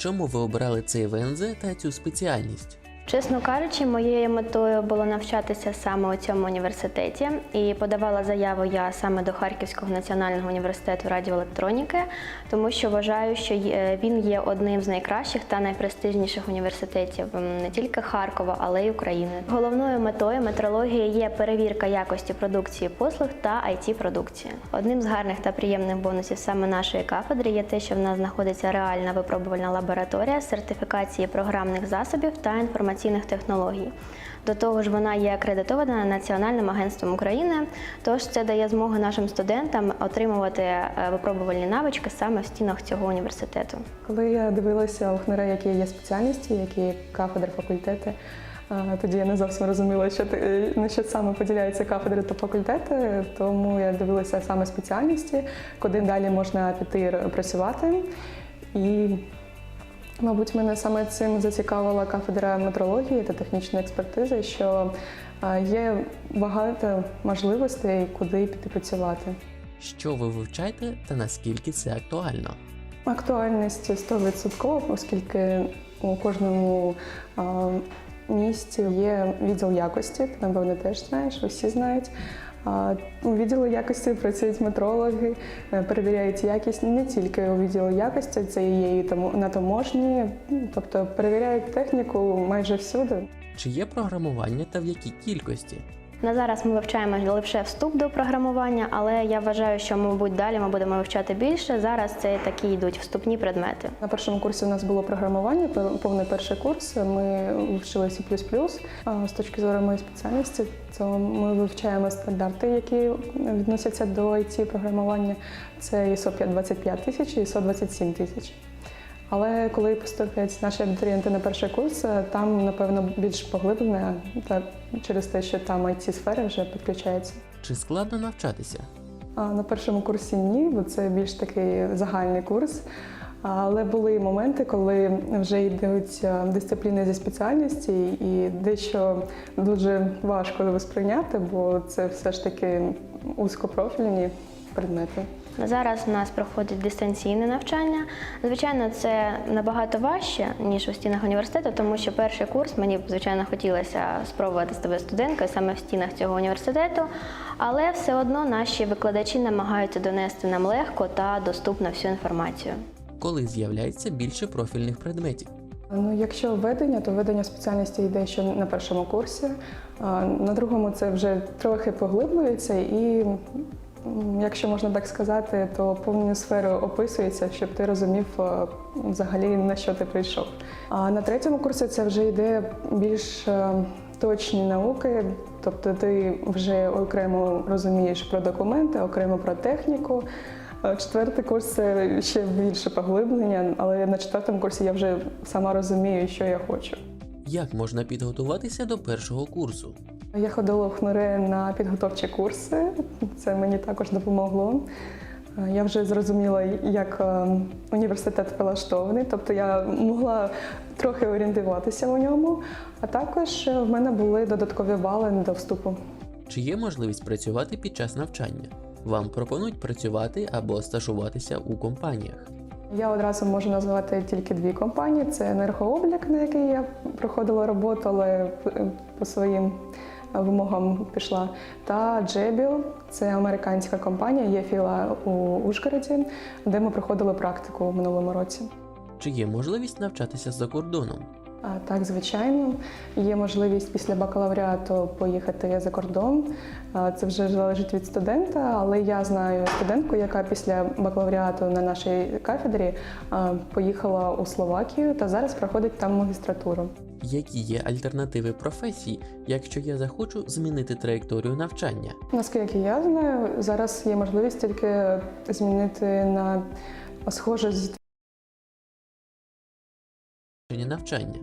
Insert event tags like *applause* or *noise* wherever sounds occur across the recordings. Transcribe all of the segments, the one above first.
Чому ви обрали цей ВНЗ та цю спеціальність? Чесно кажучи, моєю метою було навчатися саме у цьому університеті, і подавала заяву я саме до Харківського національного університету радіоелектроніки, тому що вважаю, що він є одним з найкращих та найпрестижніших університетів не тільки Харкова, але й України. Головною метою метрології є перевірка якості продукції послуг та it продукції. Одним з гарних та приємних бонусів саме нашої кафедри є те, що в нас знаходиться реальна випробувальна лабораторія з сертифікації програмних засобів та інформаційних технологій. До того ж, вона є акредитована Національним агентством України, тож це дає змогу нашим студентам отримувати е, випробувальні навички саме в стінах цього університету. Коли я дивилася у ХНР, які є спеціальності, які кафедри, факультети, е, тоді я не зовсім розуміла, що е, на що саме поділяються кафедри та факультети, тому я дивилася саме спеціальності, куди далі можна піти працювати. І, мабуть, мене саме цим зацікавила кафедра метрології та технічної експертизи, що є багато можливостей, куди піти працювати. Що ви вивчаєте та наскільки це актуально? Актуальність 100%, оскільки у кожному а, місті є відділ якості, ти, напевно, теж знаєш, усі знають. У відділу якості працюють метрологи, е, перевіряють якість не тільки у відділу якості, це є і на таможні, тобто перевіряють техніку майже всюди. Чи є програмування та в якій кількості? На зараз ми вивчаємо лише вступ до програмування, але я вважаю, що, мабуть, далі ми будемо вивчати більше. Зараз це такі йдуть вступні предмети. На першому курсі у нас було програмування, повний перший курс. Ми вчили C++. З точки зору моєї спеціальності, то ми вивчаємо стандарти, які відносяться до it програмування. Це ISO 25000 і ISO 27000. Але коли поступлять наші абітурієнти на перший курс, там, напевно, більш поглиблене, та через те, що там it сфера вже підключається. Чи складно навчатися? А На першому курсі ні, бо це більш такий загальний курс. Але були моменти, коли вже йдуть е, дисципліни зі спеціальності, і дещо дуже важко сприйняти, бо це все ж таки узкопрофільні предмети. Зараз у нас проходить дистанційне навчання. Звичайно, це набагато важче ніж у стінах університету, тому що перший курс мені б звичайно хотілося спробувати себе студенткою саме в стінах цього університету, але все одно наші викладачі намагаються донести нам легко та доступно всю інформацію. Коли з'являється більше профільних предметів? Ну, якщо введення, то введення спеціальності йде ще на першому курсі. На другому це вже трохи поглиблюється, і якщо можна так сказати, то повні сфери описується, щоб ти розумів е, взагалі на що ти прийшов. А на третьому курсі це вже йде більш е, точні науки, тобто ти вже окремо розумієш про документи, окремо про техніку. Четвертий курс це ще більше поглиблення, але на четвертому курсі я вже сама розумію, що я хочу. Як можна підготуватися до першого курсу? Я ходила в ХНУРЕ на підготовчі курси, це мені також допомогло. Я вже зрозуміла, як е, університет влаштований, тобто я могла трохи орієнтуватися у ньому, а також в мене були додаткові бали до вступу. Чи є можливість працювати під час навчання? Вам пропонують працювати або стажуватися у компаніях. Я одразу можу назвати тільки дві компанії: це енергооблік, на який я проходила роботу, але по своїм вимогам пішла. Та Джебіл, це американська компанія, є філа у Ужгороді, де ми проходили практику в минулому році. Чи є можливість навчатися за кордоном? Так, звичайно, є можливість після бакалавріату поїхати за кордон. Це вже залежить від студента, але я знаю студентку, яка після бакалавріату на нашій кафедрі поїхала у Словакію та зараз проходить там магістратуру. Які є альтернативи професій, якщо я захочу змінити траєкторію навчання? Наскільки я знаю, зараз є можливість тільки змінити на схоже з навчання?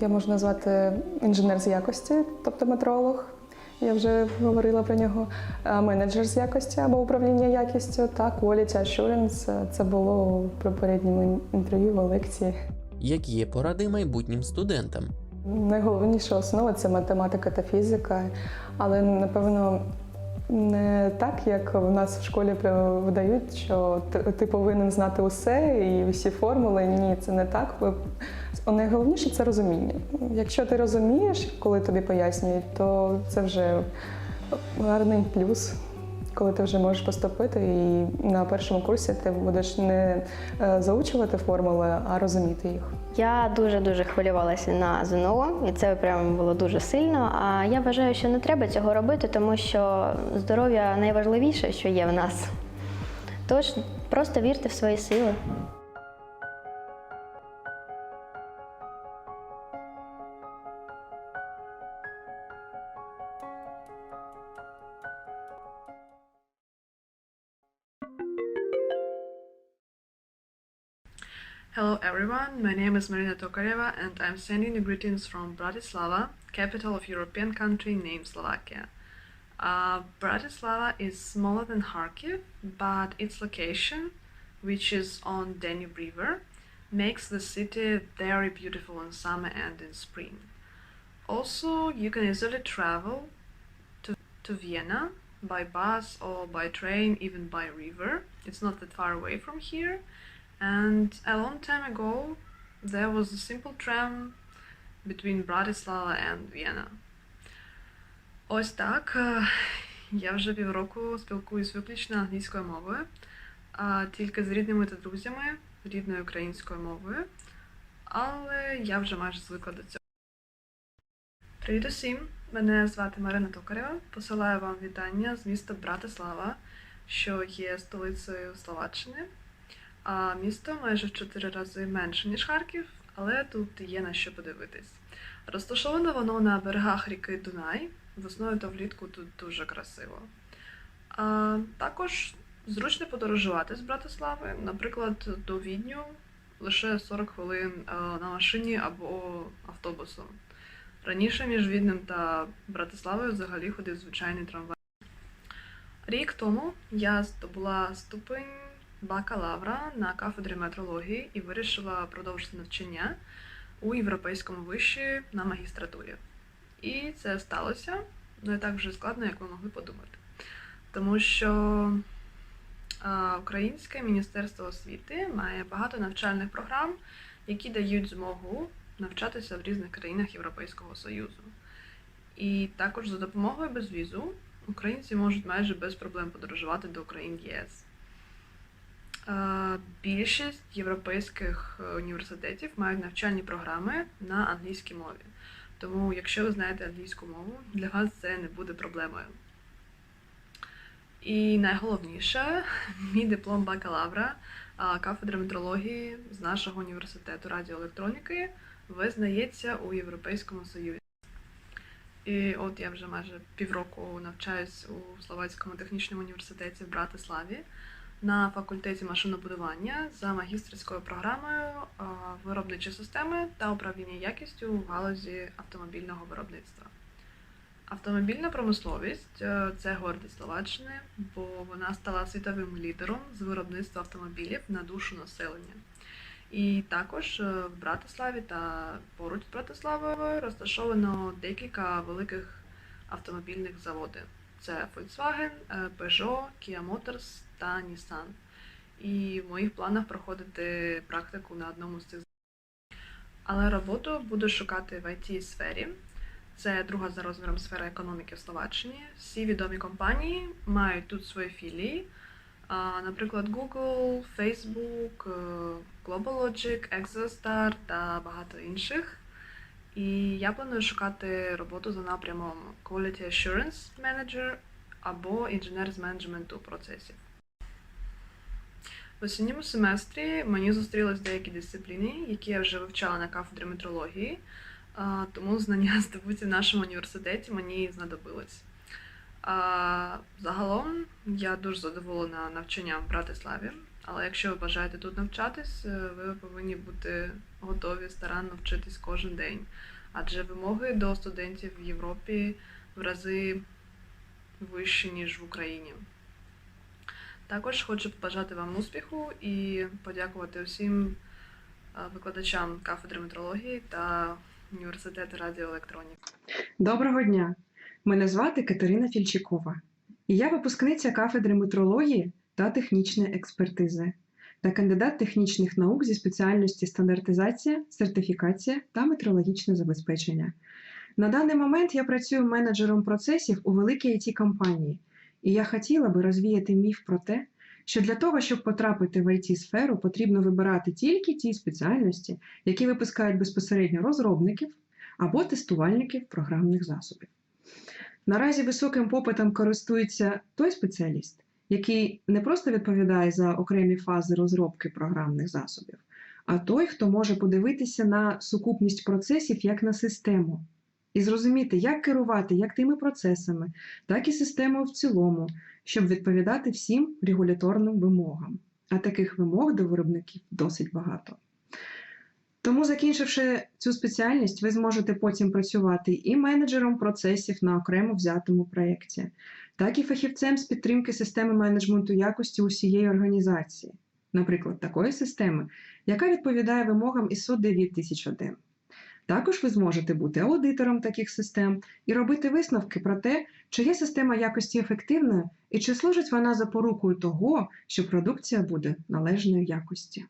Я можу назвати інженер з якості, тобто метролог. Я вже говорила про нього. Менеджер з якості або управління якістю та quality assurance. Це було у попередньому інтерв'ю в лекції. Які є поради майбутнім студентам? Найголовніша основа це математика та фізика, але напевно не так, як в нас в школі видають, що ти повинен знати усе і всі формули. Ні, це не так. Найголовніше це розуміння. Якщо ти розумієш, коли тобі пояснюють, то це вже гарний плюс. Коли ти вже можеш поступити, і на першому курсі ти будеш не е, заучувати формули, а розуміти їх. Я дуже дуже хвилювалася на ЗНО, і це прямо було дуже сильно. А я вважаю, що не треба цього робити, тому що здоров'я найважливіше, що є в нас. Тож просто вірте в свої сили. Hello everyone, my name is Marina Tokareva and I'm sending you greetings from Bratislava, capital of European country named Slovakia. Uh, Bratislava is smaller than Kharkiv, but its location, which is on Danube River, makes the city very beautiful in summer and in spring. Also, you can easily travel to, to Vienna by bus or by train, even by river. It's not that far away from here. And a long time ago, there was a simple tram between Bratislava and Vienna. Ось так. е, Я вже півроку спілкуюсь виключно англійською мовою, а тільки з рідними та друзями рідною українською мовою. Але я вже майже звикла до цього. Привіт усім! Мене звати Марина Токарева. Посилаю вам вітання з міста Братислава, що є столицею Словаччини. А місто майже в чотири рази менше, ніж Харків, але тут є на що подивитись. Розташоване воно на берегах ріки Дунай. Весною та влітку тут дуже красиво. А, також зручно подорожувати з Братислави, наприклад, до Відню лише 40 хвилин на машині або автобусом. Раніше між Віднем та Братиславою взагалі ходив звичайний трамвай. Рік тому я здобула ступень бакалавра на кафедрі метрології і вирішила продовжити навчання у європейському виші на магістратурі. І це сталося не так вже складно, як ви могли подумати. Тому що Українське Міністерство освіти має багато навчальних програм, які дають змогу навчатися в різних країнах Європейського Союзу. І також за допомогою безвізу українці можуть майже без проблем подорожувати до країн ЄС. Більшість європейських е, університетів мають навчальні програми на англійській мові. Тому, якщо ви знаєте англійську мову, для вас це не буде проблемою. І найголовніше, *laughs* мій диплом бакалавра кафедри метрології з нашого університету радіоелектроніки визнається у Європейському Союзі. І от я вже майже півроку навчаюсь у Словацькому технічному університеті в Братиславі на факультеті машинобудування за магістерською програмою виробничі системи та управління якістю в галузі автомобільного виробництва. Автомобільна промисловість е, це гордість Словаччини, бо вона стала світовим лідером з виробництва автомобілів на душу населення. І також е, в Братиславі та поруч з Братиславою розташовано декілька великих автомобільних заводів. Це Volkswagen, е, Peugeot, Kia Motors та Nissan. І в моїх планах проходити практику на одному з цих. Але роботу буду шукати в it сфері. Це друга за розміром сфера економіки в Словаччині. Всі відомі компанії мають тут свої філії. Наприклад, Google, Facebook, е, GlobalLogic, Exostar та багато інших. І я планую шукати роботу за напрямом Quality Assurance Manager або інженер з менеджменту процесів. В осінньому семестрі мені зустрілись деякі дисципліни, які я вже вивчала на кафедрі метрології, тому знання *laughs* здобуті в нашому університеті мені знадобились. Загалом я дуже задоволена навчанням в Братиславі, але якщо ви бажаєте тут навчатись, е, ви повинні бути готові старанно вчитись кожен день, адже вимоги до студентів в Європі в рази вищі, ніж в Україні. Також хочу побажати вам успіху і подякувати усім е, викладачам кафедри метрології та університету радіоелектроніки. Доброго дня! Мене звати Катерина Фільчикова. І я випускниця кафедри метрології та технічної експертизи та кандидат технічних наук зі спеціальності стандартизація, сертифікація та метрологічне забезпечення. На даний момент я працюю менеджером процесів у великій it компанії, і я хотіла би розвіяти міф про те, що для того, щоб потрапити в it сферу потрібно вибирати тільки ті спеціальності, які випускають безпосередньо розробників або тестувальників програмних засобів. Наразі високим попитом користується той спеціаліст, який не просто відповідає за окремі фази розробки програмних засобів, а той, хто може подивитися на сукупність процесів як на систему і зрозуміти, як керувати як тими процесами, так і системою в цілому, щоб відповідати всім регуляторним вимогам. А таких вимог до виробників досить багато. Тому, закінчивши цю спеціальність, ви зможете потім працювати і менеджером процесів на окремо взятому проєкті, так і фахівцем з підтримки системи менеджменту якості усієї організації, наприклад, такої системи, яка відповідає вимогам ISO 9001. Також ви зможете бути аудитором таких систем і робити висновки про те, чи є система якості ефективною і чи служить вона запорукою того, що продукція буде належної якості.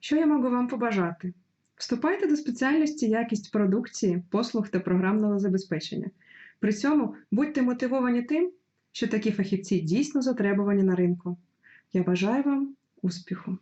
Що я можу вам побажати? Вступайте до спеціальності якість продукції, послуг та програмного забезпечення. При цьому будьте мотивовані тим, що такі фахівці дійсно затребувані на ринку. Я бажаю вам успіху!